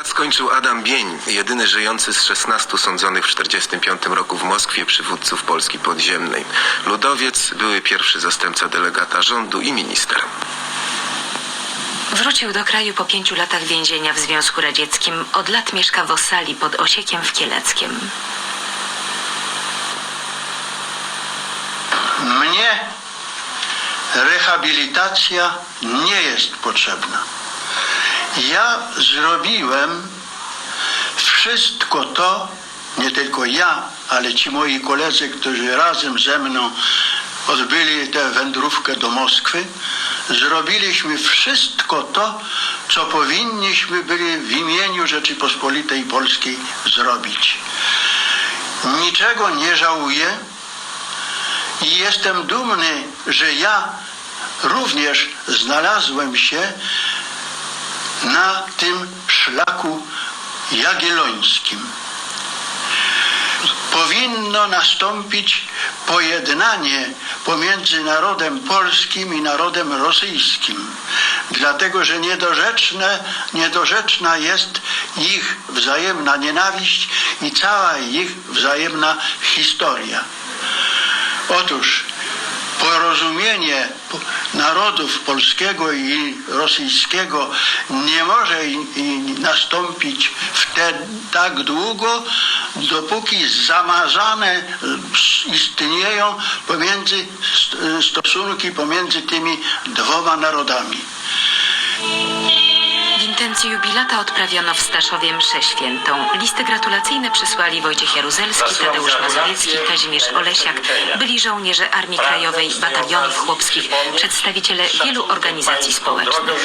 Lat skończył Adam Bień, jedyny żyjący z 16 sądzonych w 1945 roku w Moskwie przywódców Polski podziemnej. Ludowiec, były pierwszy zastępca delegata rządu i minister. Wrócił do kraju po pięciu latach więzienia w Związku Radzieckim. Od lat mieszka w Osali pod Osiekiem w Kieleckiem. Mnie rehabilitacja nie jest potrzebna. Ja zrobiłem wszystko to, nie tylko ja, ale ci moi koledzy, którzy razem ze mną odbyli tę wędrówkę do Moskwy, zrobiliśmy wszystko to, co powinniśmy byli w imieniu Rzeczypospolitej Polskiej zrobić. Niczego nie żałuję, i jestem dumny, że ja również znalazłem się na tym szlaku jagiellońskim. Powinno nastąpić pojednanie pomiędzy narodem polskim i narodem rosyjskim, dlatego że niedorzeczne, niedorzeczna jest ich wzajemna nienawiść i cała ich wzajemna historia. Otóż porozumienie po- narodów polskiego i rosyjskiego nie może nastąpić wtedy tak długo, dopóki zamazane istnieją pomiędzy st- stosunki pomiędzy tymi dwoma narodami. Intencji jubilata odprawiono w Staszowie mszę świętą. Listy gratulacyjne przysłali Wojciech Jaruzelski, Tadeusz Mazowiecki, Kazimierz Olesiak, byli żołnierze Armii Krajowej, batalionów chłopskich, przedstawiciele wielu organizacji społecznych.